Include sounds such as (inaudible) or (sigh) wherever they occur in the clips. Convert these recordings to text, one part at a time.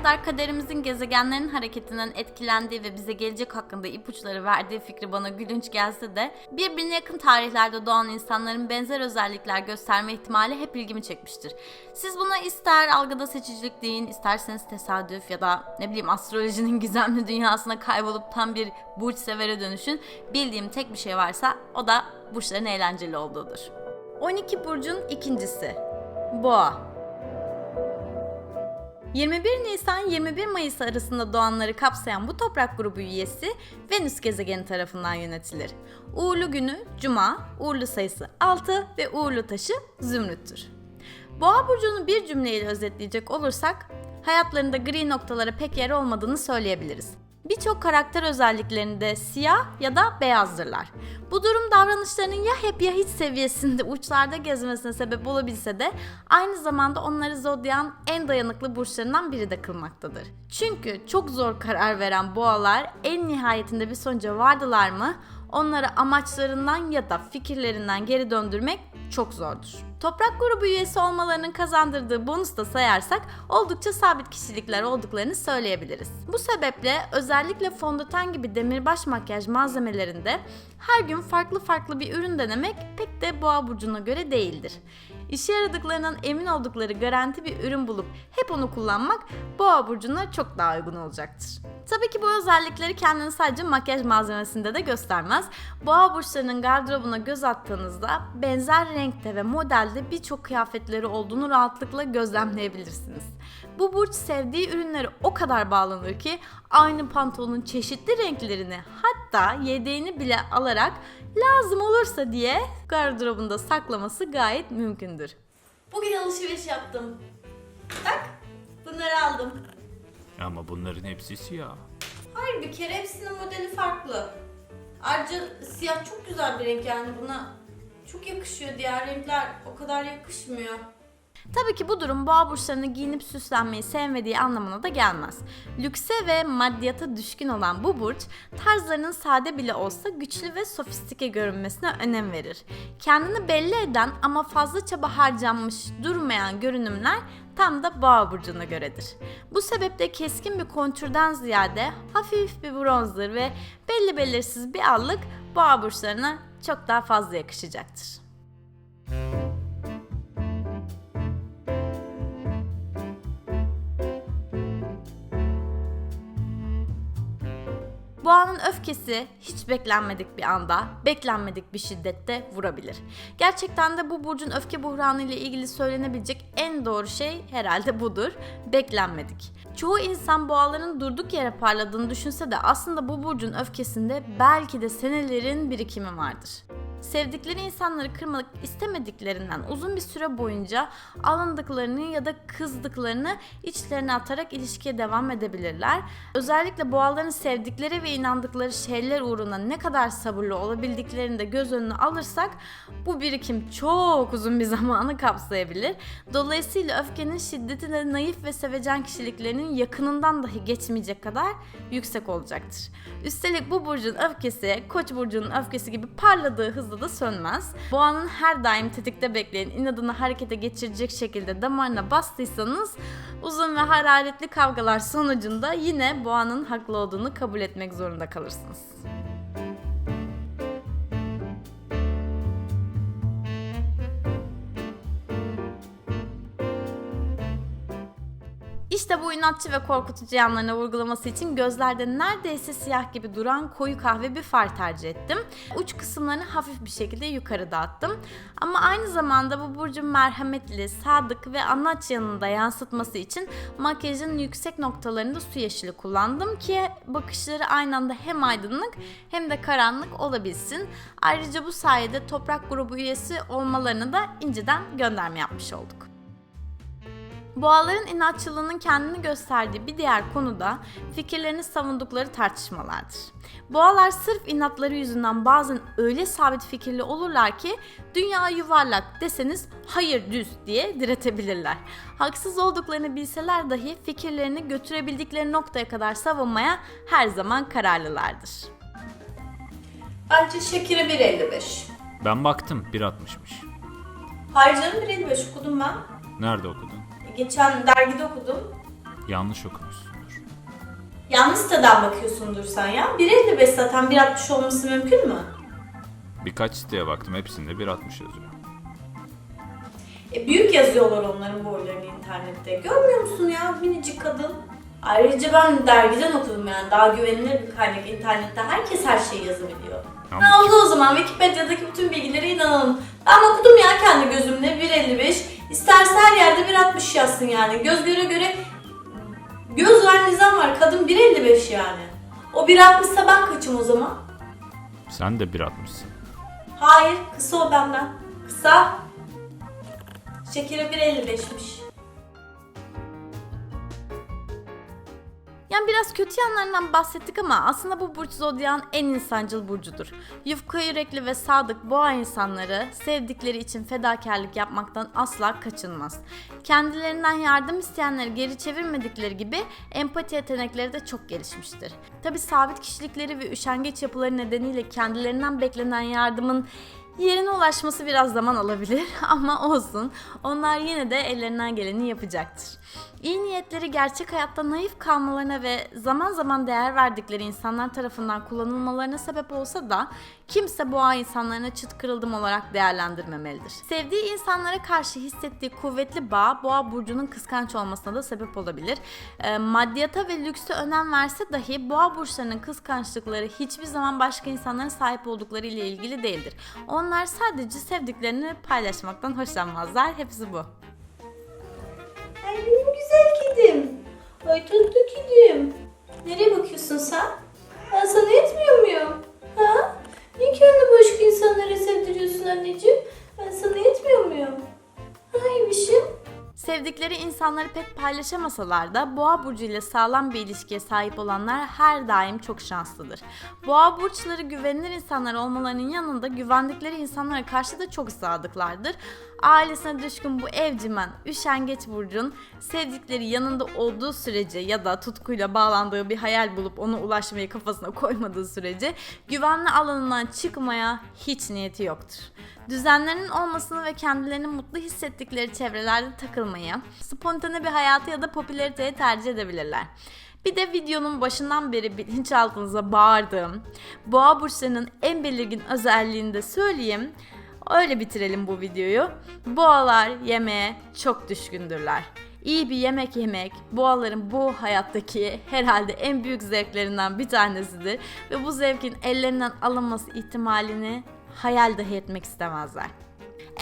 kadar kaderimizin gezegenlerin hareketinden etkilendiği ve bize gelecek hakkında ipuçları verdiği fikri bana gülünç gelse de birbirine yakın tarihlerde doğan insanların benzer özellikler gösterme ihtimali hep ilgimi çekmiştir. Siz buna ister algıda seçicilik deyin, isterseniz tesadüf ya da ne bileyim astrolojinin (laughs) gizemli dünyasına kaybolup tam bir burç severe dönüşün. Bildiğim tek bir şey varsa o da burçların eğlenceli olduğudur. 12 burcun ikincisi. Boğa. 21 Nisan 21 Mayıs arasında doğanları kapsayan bu toprak grubu üyesi Venüs gezegeni tarafından yönetilir. Uğurlu günü Cuma, uğurlu sayısı 6 ve uğurlu taşı zümrüttür. Boğa burcunu bir cümleyle özetleyecek olursak hayatlarında gri noktalara pek yer olmadığını söyleyebiliriz. Birçok karakter özelliklerinde siyah ya da beyazdırlar. Bu durum davranışlarının ya hep ya hiç seviyesinde (laughs) uçlarda gezmesine sebep olabilse de aynı zamanda onları zodyan en dayanıklı burçlarından biri de kılmaktadır. Çünkü çok zor karar veren boğalar en nihayetinde bir sonuca vardılar mı onları amaçlarından ya da fikirlerinden geri döndürmek çok zordur. Toprak grubu üyesi olmalarının kazandırdığı bonus da sayarsak oldukça sabit kişilikler olduklarını söyleyebiliriz. Bu sebeple özellikle fondöten gibi demirbaş makyaj malzemelerinde her gün farklı farklı bir ürün denemek pek de boğa burcuna göre değildir. İşe yaradıklarından emin oldukları garanti bir ürün bulup hep onu kullanmak boğa burcuna çok daha uygun olacaktır. Tabii ki bu özellikleri kendini sadece makyaj malzemesinde de göstermez. Boğa burçlarının gardırobuna göz attığınızda benzer renkte ve modelde birçok kıyafetleri olduğunu rahatlıkla gözlemleyebilirsiniz. Bu burç sevdiği ürünlere o kadar bağlanır ki aynı pantolonun çeşitli renklerini hatta yedeğini bile alarak lazım olursa diye gardırobunda saklaması gayet mümkündür. Bugün alışveriş yaptım. Bak bunları aldım. Ama bunların hepsi siyah. Hayır bir kere hepsinin modeli farklı. Ayrıca siyah çok güzel bir renk yani buna çok yakışıyor. Diğer renkler o kadar yakışmıyor. Tabii ki bu durum boğa burçlarını giyinip süslenmeyi sevmediği anlamına da gelmez. Lükse ve maddiyata düşkün olan bu burç, tarzlarının sade bile olsa güçlü ve sofistike görünmesine önem verir. Kendini belli eden ama fazla çaba harcanmış durmayan görünümler tam da boğa burcuna göredir. Bu sebeple keskin bir kontürden ziyade hafif bir bronzer ve belli belirsiz bir allık boğa burçlarına çok daha fazla yakışacaktır. Boğanın öfkesi hiç beklenmedik bir anda, beklenmedik bir şiddette vurabilir. Gerçekten de bu burcun öfke buhranı ile ilgili söylenebilecek en doğru şey herhalde budur. Beklenmedik. Çoğu insan boğaların durduk yere parladığını düşünse de aslında bu burcun öfkesinde belki de senelerin birikimi vardır. Sevdikleri insanları kırmak istemediklerinden uzun bir süre boyunca alındıklarını ya da kızdıklarını içlerine atarak ilişkiye devam edebilirler. Özellikle boğaların sevdikleri ve inandıkları şeyler uğruna ne kadar sabırlı olabildiklerini de göz önüne alırsak bu birikim çok uzun bir (laughs) zamanı kapsayabilir. Dolayısıyla öfkenin şiddeti de naif ve sevecen kişiliklerinin yakınından dahi geçmeyecek kadar yüksek olacaktır. Üstelik bu burcun öfkesi Koç burcunun öfkesi gibi parladığı hızla da sönmez. Boğanın her daim tetikte bekleyen inadını harekete geçirecek şekilde damarına bastıysanız uzun ve hararetli kavgalar sonucunda yine boğanın haklı olduğunu kabul etmek zorunda kalırsınız. İşte bu inatçı ve korkutucu yanlarına vurgulaması için gözlerde neredeyse siyah gibi duran koyu kahve bir far tercih ettim. Uç kısımlarını hafif bir şekilde yukarı dağıttım. Ama aynı zamanda bu burcun merhametli, sadık ve anaç yanında yansıtması için makyajın yüksek noktalarında su yeşili kullandım ki bakışları aynı anda hem aydınlık hem de karanlık olabilsin. Ayrıca bu sayede toprak grubu üyesi olmalarını da inceden gönderme yapmış olduk. Boğaların inatçılığının kendini gösterdiği bir diğer konu da fikirlerini savundukları tartışmalardır. Boğalar sırf inatları yüzünden bazen öyle sabit fikirli olurlar ki dünya yuvarlak deseniz hayır düz diye diretebilirler. Haksız olduklarını bilseler dahi fikirlerini götürebildikleri noktaya kadar savunmaya her zaman kararlılardır. Bence Şekir'e 1.55. Ben baktım 1.60'mış. Hayır canım 1.55 okudum ben. Nerede okudun? Geçen dergide okudum. Yanlış okumuşsundur. Yanlış siteden bakıyorsundur sen ya. 1.55 zaten 1.60 olması mümkün mü? Birkaç siteye baktım hepsinde 1.60 yazıyor. E, büyük yazıyorlar onların boylarını internette. Görmüyor musun ya minicik kadın? Ayrıca ben dergiden okudum yani daha güvenilir bir kaynak internette. Herkes her şeyi yazabiliyor. Ama Ne oldu o zaman? Wikipedia'daki bütün bilgilere inanalım. Ben okudum ya kendi gözümle 1.55. İsterse her yerde 1.60 yazsın yani. Göz göre göre göz var nizam var. Kadın 1.55 yani. O 1.60 ise ben kaçım o zaman? Sen de 1.60'sın. Hayır, kısa o benden. Kısa. Şekeri 1.55'miş. Yani biraz kötü yanlarından bahsettik ama aslında bu burç zodyan en insancıl burcudur. Yufka yürekli ve sadık boğa insanları sevdikleri için fedakarlık yapmaktan asla kaçınmaz. Kendilerinden yardım isteyenleri geri çevirmedikleri gibi empati yetenekleri de çok gelişmiştir. Tabi sabit kişilikleri ve üşengeç yapıları nedeniyle kendilerinden beklenen yardımın Yerine ulaşması biraz zaman alabilir (laughs) ama olsun. Onlar yine de ellerinden geleni yapacaktır. İyi niyetleri gerçek hayatta naif kalmalarına ve zaman zaman değer verdikleri insanlar tarafından kullanılmalarına sebep olsa da kimse boğa insanlarına çıt kırıldım olarak değerlendirmemelidir. Sevdiği insanlara karşı hissettiği kuvvetli bağ boğa burcunun kıskanç olmasına da sebep olabilir. E, maddiyata ve lükse önem verse dahi boğa burçlarının kıskançlıkları hiçbir zaman başka insanların sahip oldukları ile ilgili değildir. Onlar sadece sevdiklerini paylaşmaktan hoşlanmazlar. Hepsi bu. Ay benim güzel kedim. Ay tatlı kedim. Nereye bakıyorsun sen? Ben sana yetmiyor muyum? Ha? Niye kendini başka insanlara sevdiriyorsun anneciğim? Ben sana yetmiyor muyum? Sevdikleri insanları pek paylaşamasalar da Boğa burcu ile sağlam bir ilişkiye sahip olanlar her daim çok şanslıdır. Boğa burçları güvenilir insanlar olmalarının yanında güvendikleri insanlara karşı da çok sadıklardır. Ailesine düşkün bu evcimen, üşengeç burcun sevdikleri yanında olduğu sürece ya da tutkuyla bağlandığı bir hayal bulup ona ulaşmayı kafasına koymadığı sürece güvenli alanından çıkmaya hiç niyeti yoktur. Düzenlerinin olmasını ve kendilerini mutlu hissettikleri çevrelerde takılmayı, spontane bir hayatı ya da popülariteyi tercih edebilirler. Bir de videonun başından beri bilinçaltınıza bağırdığım boğa burçlarının en belirgin özelliğini de söyleyeyim. Öyle bitirelim bu videoyu. Boğalar yemeğe çok düşkündürler. İyi bir yemek yemek boğaların bu hayattaki herhalde en büyük zevklerinden bir tanesidir ve bu zevkin ellerinden alınması ihtimalini hayal dahi etmek istemezler.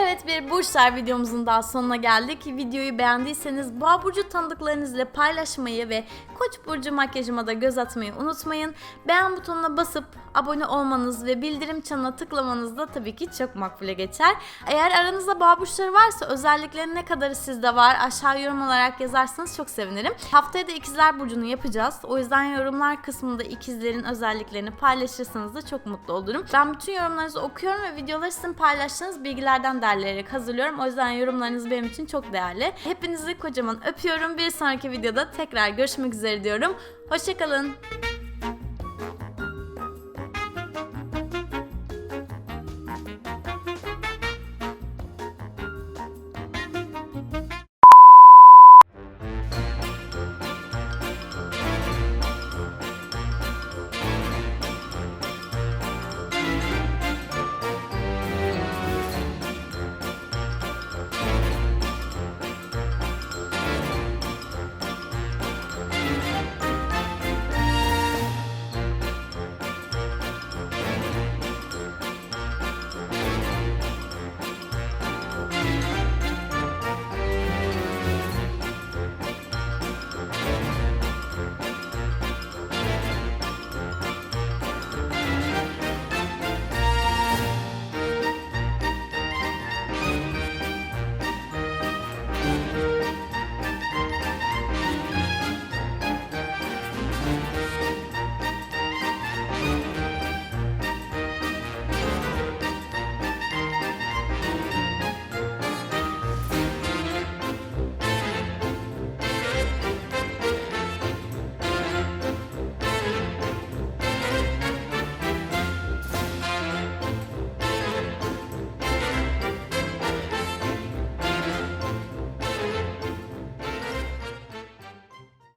Evet bir Burçlar videomuzun daha sonuna geldik. Videoyu beğendiyseniz Boğa Burcu tanıdıklarınızla paylaşmayı ve Koç Burcu makyajıma da göz atmayı unutmayın. Beğen butonuna basıp abone olmanız ve bildirim çanına tıklamanız da tabii ki çok makbule geçer. Eğer aranızda Burçları varsa özelliklerin ne kadarı sizde var aşağı yorum olarak yazarsanız çok sevinirim. Haftaya da İkizler Burcu'nu yapacağız. O yüzden yorumlar kısmında ikizlerin özelliklerini paylaşırsanız da çok mutlu olurum. Ben bütün yorumlarınızı okuyorum ve videoları sizin paylaştığınız bilgilerden derleyerek hazırlıyorum. O yüzden yorumlarınız benim için çok değerli. Hepinizi kocaman öpüyorum. Bir sonraki videoda tekrar görüşmek üzere diyorum. Hoşçakalın.